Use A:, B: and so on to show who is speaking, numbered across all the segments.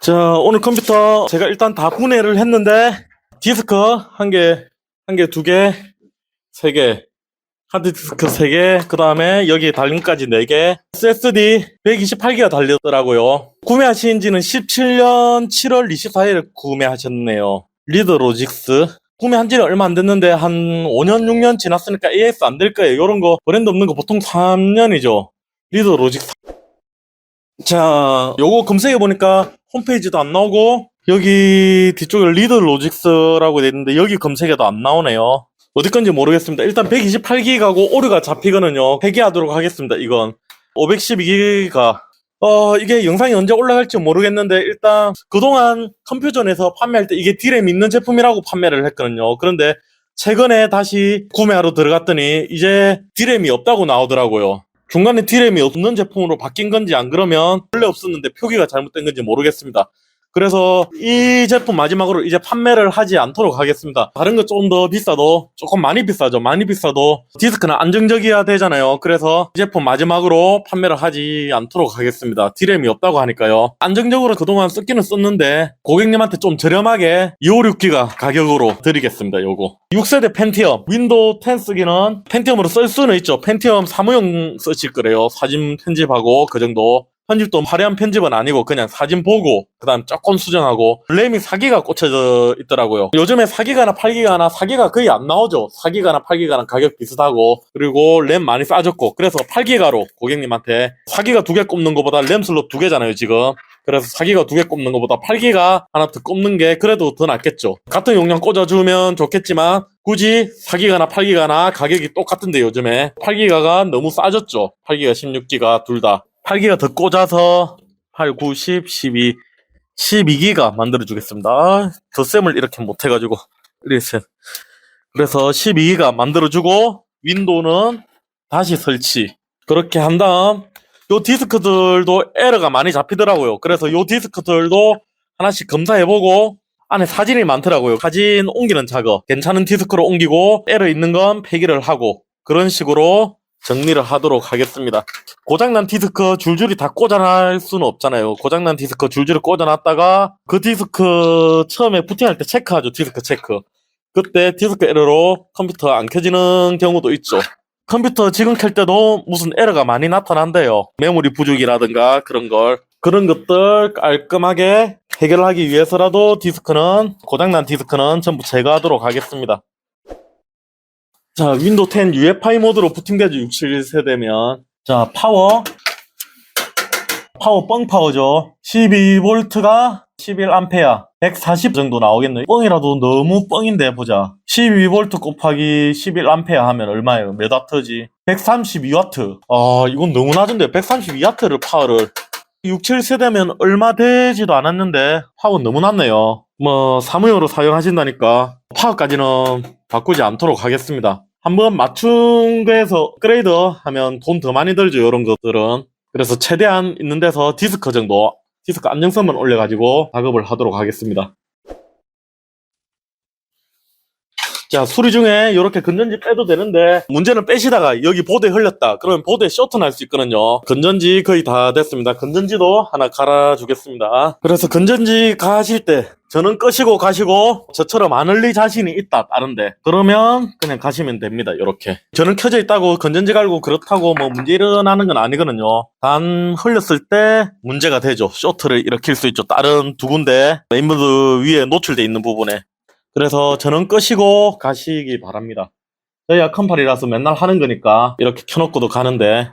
A: 자, 오늘 컴퓨터 제가 일단 다 분해를 했는데, 디스크 한 개, 한 개, 두 개, 세 개, 하드디스크 세 개, 그 다음에 여기 달림까지 네 개, SSD 128기가 달렸더라고요. 구매하신 지는 17년 7월 24일 구매하셨네요. 리드 로직스. 구매한 지는 얼마 안 됐는데, 한 5년, 6년 지났으니까 AS 안 될 거예요. 요런 거, 브랜드 없는 거 보통 3년이죠. 리드 로직스. 자, 요거 검색해 보니까 홈페이지도 안 나오고, 여기 뒤쪽에 리드 로직스라고 돼 있는데, 여기 검색해도 안 나오네요. 어디 건지 모르겠습니다. 일단 128기가고 오류가 잡히거든요. 폐기하도록 하겠습니다, 이건. 512기가. 어, 이게 영상이 언제 올라갈지 모르겠는데, 일단, 그동안 컴퓨전에서 판매할 때 이게 디램 있는 제품이라고 판매를 했거든요. 그런데, 최근에 다시 구매하러 들어갔더니, 이제 디램이 없다고 나오더라고요. 중간에 디램이 없는 제품으로 바뀐 건지 안 그러면 원래 없었는데 표기가 잘못된 건지 모르겠습니다. 그래서 이 제품 마지막으로 이제 판매를 하지 않도록 하겠습니다. 다른 거 조금 더 비싸도 조금 많이 비싸죠. 많이 비싸도 디스크는 안정적이어야 되잖아요. 그래서 이 제품 마지막으로 판매를 하지 않도록 하겠습니다. 디램이 없다고 하니까요. 안정적으로 그동안 썼기는 썼는데 고객님한테 좀 저렴하게 256기가 가격으로 드리겠습니다. 요거 6세대 펜티엄 윈도우 10 쓰기는 펜티엄으로 쓸 수는 있죠. 펜티엄 사무용 쓰실 거래요. 사진 편집하고 그 정도. 편집도 화려한 편집은 아니고 그냥 사진 보고 그다음 조금 수정하고 램이 4기가 꽂혀져 있더라고요. 요즘에 4기가나 8기가나 4기가 거의 안 나오죠. 4기가나 8기가랑 가격 비슷하고 그리고 램 많이 싸졌고 그래서 8기가로 고객님한테 4기가 두 개 꼽는 것보다 램 슬롯 두 개잖아요 지금. 그래서 4기가 두 개 꼽는 것보다 8기가 하나 더 꼽는 게 그래도 더 낫겠죠. 같은 용량 꽂아주면 좋겠지만 굳이 4기가나 8기가나 가격이 똑같은데 요즘에 8기가가 너무 싸졌죠. 8기가 16기가 둘 다. 8기가 더 꽂아서 8, 9, 10, 12, 12기가 만들어주겠습니다. 아, 덧셈을 이렇게 못해가지고. 리셋. 그래서 12기가 만들어주고, 윈도우는 다시 설치. 그렇게 한 다음, 요 디스크들도 에러가 많이 잡히더라고요. 그래서 요 디스크들도 하나씩 검사해보고, 안에 사진이 많더라고요. 사진 옮기는 작업. 괜찮은 디스크로 옮기고, 에러 있는 건 폐기를 하고, 그런 식으로 정리를 하도록 하겠습니다. 고장난 디스크 줄줄이 다 꽂아낼 수는 없잖아요. 고장난 디스크 줄줄이 꽂아놨다가 그 디스크 처음에 부팅할 때 체크하죠. 디스크 체크. 그때 디스크 에러로 컴퓨터 안 켜지는 경우도 있죠. 컴퓨터 지금 켤 때도 무슨 에러가 많이 나타난대요. 메모리 부족이라든가 그런 걸. 그런 것들 깔끔하게 해결하기 위해서라도 디스크는, 고장난 디스크는 전부 제거하도록 하겠습니다. 자, 윈도우 10 UEFI 모드로 부팅되죠. 67세대면. 자, 파워. 파워 뻥 파워죠. 12V가 11A. 140 정도 나오겠네요. 뻥이라도 너무 뻥인데 보자. 12V 곱하기 11A 하면 얼마예요? 몇 와트지? 132W. 아, 이건 너무 낮은데 132W를 파워를 6, 7세대면 얼마 되지도 않았는데 파워 너무 낮네요. 뭐 사무용으로 사용하신다니까 파워까지는 바꾸지 않도록 하겠습니다. 한번 맞춘 거에서 업그레이드 하면 돈 더 많이 들죠, 이런 것들은. 그래서 최대한 있는 데서 디스크 정도, 디스크 안정성만 올려가지고 작업을 하도록 하겠습니다. 자, 수리 중에 이렇게 건전지 빼도 되는데, 문제는 빼시다가 여기 보드에 흘렸다. 그러면 보드에 쇼트 날 수 있거든요. 건전지 거의 다 됐습니다. 건전지도 하나 갈아주겠습니다. 그래서 건전지 가실 때, 저는 끄시고 가시고, 저처럼 안 흘릴 자신이 있다, 다른데. 그러면 그냥 가시면 됩니다, 이렇게. 저는 켜져 있다고 건전지 갈고 그렇다고 뭐 문제 일어나는 건 아니거든요. 단, 흘렸을 때 문제가 되죠. 쇼트를 일으킬 수 있죠. 다른 두 군데, 메인보드 위에 노출돼 있는 부분에. 그래서 저는 끄시고 가시기 바랍니다. 저희가 컴팔이라서 맨날 하는 거니까 이렇게 켜놓고도 가는데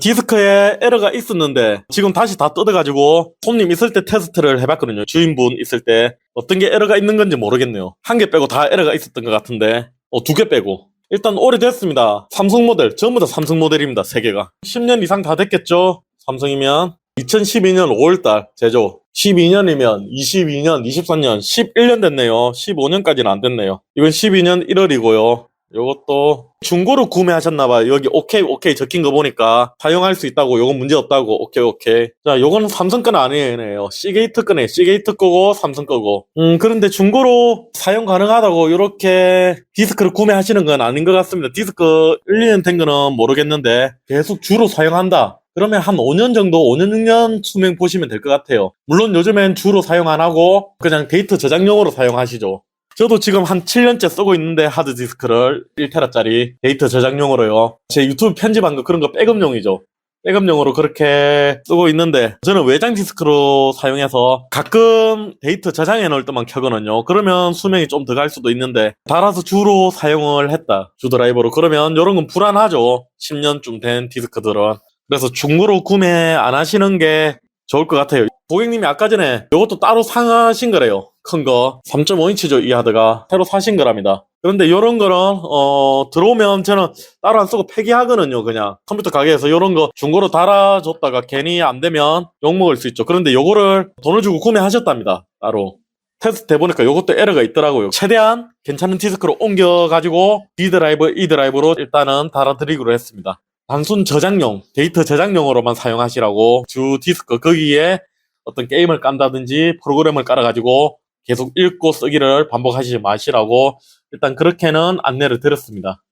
A: 디스크에 에러가 있었는데 지금 다시 다 뜯어가지고 손님 있을 때 테스트를 해봤거든요. 주인분 있을 때 어떤 게 에러가 있는 건지 모르겠네요. 한 개 빼고 다 에러가 있었던 것 같은데 어, 두 개 빼고 일단 오래됐습니다. 삼성 모델 전부 다 삼성 모델입니다. 세 개가 10년 이상 다 됐겠죠. 삼성이면 2012년 5월달 제조 12년이면 22년, 23년, 11년 됐네요. 15년까지는 안 됐네요. 이건 12년 1월이고요. 요것도 중고로 구매하셨나봐요. 여기 오케이 오케이 적힌 거 보니까 사용할 수 있다고 요건 문제 없다고 오케이 오케이. 자 요거는 삼성 건 아니네요. 시게이트 거네. 시게이트 거고 삼성 거고. 음 그런데 중고로 사용 가능하다고 이렇게 디스크를 구매하시는 건 아닌 것 같습니다. 디스크 1년 된 거는 모르겠는데 계속 주로 사용한다. 그러면 한 5년 정도, 5년, 6년 수명 보시면 될 것 같아요. 물론 요즘엔 주로 사용 안 하고 그냥 데이터 저장용으로 사용하시죠. 저도 지금 한 7년째 쓰고 있는데 하드디스크를 1테라짜리 데이터 저장용으로요. 제 유튜브 편집한 거 그런 거 백업용이죠. 백업용으로 그렇게 쓰고 있는데 저는 외장 디스크로 사용해서 가끔 데이터 저장해 놓을 때만 켜거든요. 그러면 수명이 좀 더 갈 수도 있는데 달아서 주로 사용을 했다. 주 드라이버로. 그러면 이런 건 불안하죠. 10년쯤 된 디스크들은. 그래서 중고로 구매 안 하시는 게 좋을 것 같아요. 고객님이 아까 전에 이것도 따로 사신 거래요. 큰 거. 3.5인치죠, 이 하드가. 새로 사신 거랍니다. 그런데 이런 거는, 어, 들어오면 저는 따로 안 쓰고 폐기하거든요, 그냥. 컴퓨터 가게에서 이런 거 중고로 달아줬다가 괜히 안 되면 욕먹을 수 있죠. 그런데 요거를 돈을 주고 구매하셨답니다, 따로. 테스트 해보니까 요것도 에러가 있더라고요. 최대한 괜찮은 디스크로 옮겨가지고 D 드라이브, E 드라이브로 일단은 달아드리기로 했습니다. 단순 저장용, 데이터 저장용으로만 사용하시라고 주 디스크 거기에 어떤 게임을 깐다든지 프로그램을 깔아가지고 계속 읽고 쓰기를 반복하시지 마시라고 일단 그렇게는 안내를 드렸습니다.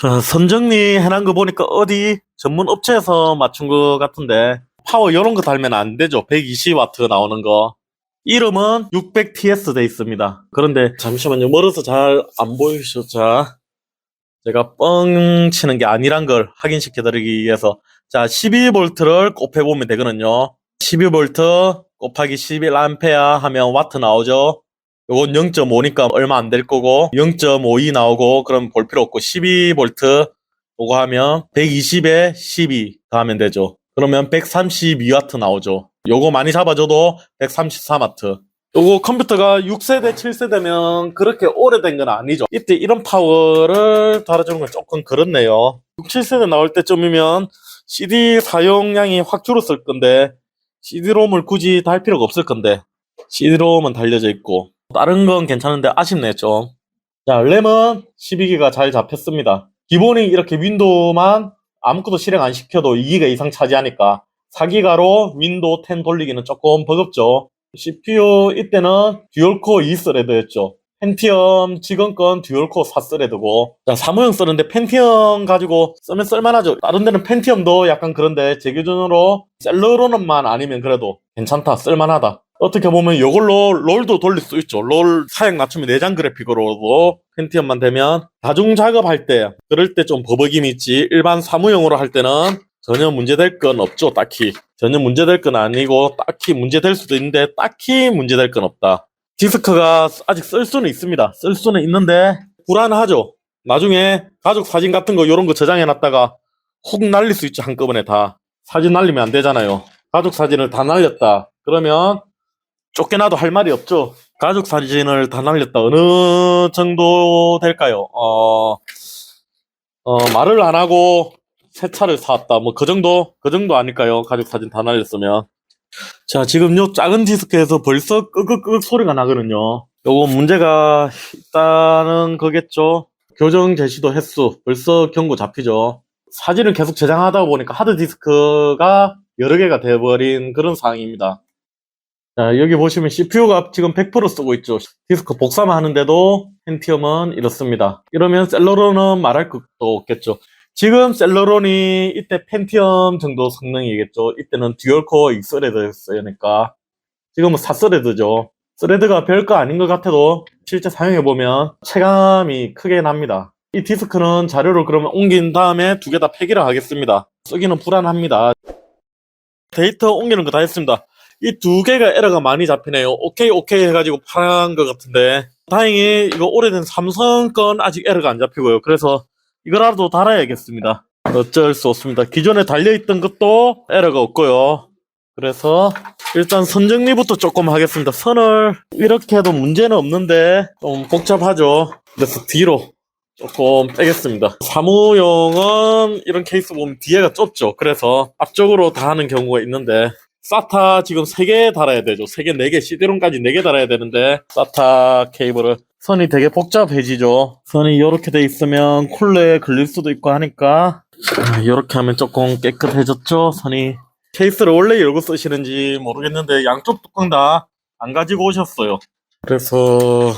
A: 자, 선정리 해놓은 거 보니까 어디 전문 업체에서 맞춘 것 같은데 파워 이런 거 달면 안 되죠. 120W 나오는 거. 이름은 600TS 돼 있습니다. 그런데 잠시만요. 멀어서 잘 안 보이시죠? 자, 제가 뻥 치는 게 아니란 걸 확인시켜 드리기 위해서 자 12V를 곱해보면 되거든요. 12V 곱하기 11A 하면 와트 나오죠? 요건 0.5니까 얼마 안 될 거고 0.52 나오고 그럼 볼 필요 없고 12V 요거 하면 120에 12 더하면 되죠. 그러면 132W 나오죠. 요거 많이 잡아줘도 134W 요거 컴퓨터가 6세대, 7세대면 그렇게 오래된 건 아니죠. 이때 이런 파워를 달아주는 건 조금 그렇네요. 6, 7세대 나올 때쯤이면 CD 사용량이 확 줄었을 건데 CD롬을 굳이 달 필요가 없을 건데 CD롬은 달려져 있고 다른 건 괜찮은데 아쉽네요 좀. 자 램은 12기가 잘 잡혔습니다. 기본이 이렇게 윈도우만 아무것도 실행 안 시켜도 2기가 이상 차지하니까 4기가로 윈도우 10 돌리기는 조금 버겁죠. CPU 이때는 듀얼코어 2스레드였죠. 펜티엄 지금 건 듀얼코어 4스레드고 자 사무용 쓰는데 펜티엄 가지고 쓰면 쓸만하죠. 다른 데는 펜티엄도 약간 그런데 제 기준으로 셀러로는만 아니면 그래도 괜찮다 쓸만하다. 어떻게 보면 이걸로 롤도 돌릴 수 있죠. 롤 사양 맞추면 내장 그래픽으로도 펜티엄만 되면 다중 작업할 때 그럴 때 좀 버벅임이 있지 일반 사무용으로 할 때는 전혀 문제될 건 없죠, 딱히. 전혀 문제될 건 아니고, 딱히 문제될 수도 있는데, 딱히 문제될 건 없다. 디스크가 아직 쓸 수는 있습니다. 쓸 수는 있는데, 불안하죠. 나중에 가족 사진 같은 거, 요런 거 저장해놨다가, 훅 날릴 수 있죠, 한꺼번에 다. 사진 날리면 안 되잖아요. 가족 사진을 다 날렸다. 그러면, 쫓겨나도 할 말이 없죠. 가족 사진을 다 날렸다. 어느 정도 될까요? 어, 어, 말을 안 하고, 새 차를 사왔다. 뭐 그 정도 그 정도 아닐까요? 가족 사진 다 날렸으면. 자 지금 요 작은 디스크에서 벌써 끄끄끄 소리가 나거든요. 요거 문제가 있다는 거겠죠. 교정 제시도 횟수 벌써 경고 잡히죠. 사진을 계속 저장하다 보니까 하드 디스크가 여러 개가 돼버린 그런 상황입니다. 자 여기 보시면 CPU가 지금 100% 쓰고 있죠. 디스크 복사만 하는데도 펜티엄은 이렇습니다. 이러면 셀러로는 말할 것도 없겠죠. 지금 셀러론이 이때 펜티엄 정도 성능이겠죠. 이때는 듀얼코어 2스레드였으니까 지금은 4스레드죠. 스레드가 별거 아닌 것 같아도 실제 사용해보면 체감이 크게 납니다. 이 디스크는 자료를 그러면 옮긴 다음에 두 개 다 폐기를 하겠습니다. 쓰기는 불안합니다. 데이터 옮기는 거 다 했습니다. 이 두 개가 에러가 많이 잡히네요. 오케이 오케이 해가지고 파란 것 같은데 다행히 이거 오래된 삼성 건 아직 에러가 안 잡히고요. 그래서 이거라도 달아야겠습니다. 어쩔 수 없습니다. 기존에 달려있던 것도 에러가 없고요. 그래서 일단 선 정리부터 조금 하겠습니다. 선을 이렇게 해도 문제는 없는데 좀 복잡하죠. 그래서 뒤로 조금 빼겠습니다. 사무용은 이런 케이스 보면 뒤에가 좁죠. 그래서 앞쪽으로 다 하는 경우가 있는데 사타 지금 3개 달아야 되죠. 3개, 4개, CD롬까지 4개 달아야 되는데 사타 케이블을 선이 되게 복잡해지죠. 선이 이렇게 돼 있으면 쿨러에 걸릴 수도 있고 하니까 이렇게 하면 조금 깨끗해졌죠. 선이 케이스를 원래 열고 쓰시는지 모르겠는데 양쪽 뚜껑 다 안 가지고 오셨어요. 그래서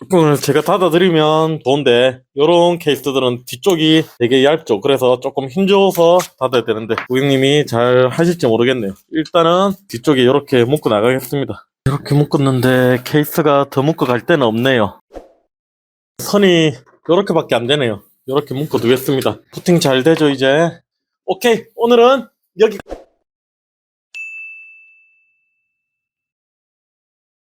A: 뚜껑을 제가 닫아드리면 좋은데 요런 케이스들은 뒤쪽이 되게 얇죠. 그래서 조금 힘줘서 닫아야 되는데 고객님이 잘 하실지 모르겠네요. 일단은 뒤쪽에 이렇게 묶어 나가겠습니다. 이렇게 묶었는데 케이스가 더 묶어 갈 데는 없네요. 선이 이렇게 밖에 안 되네요. 이렇게 묶어 두겠습니다. 부팅 잘 되죠 이제? 오케이 오늘은 여기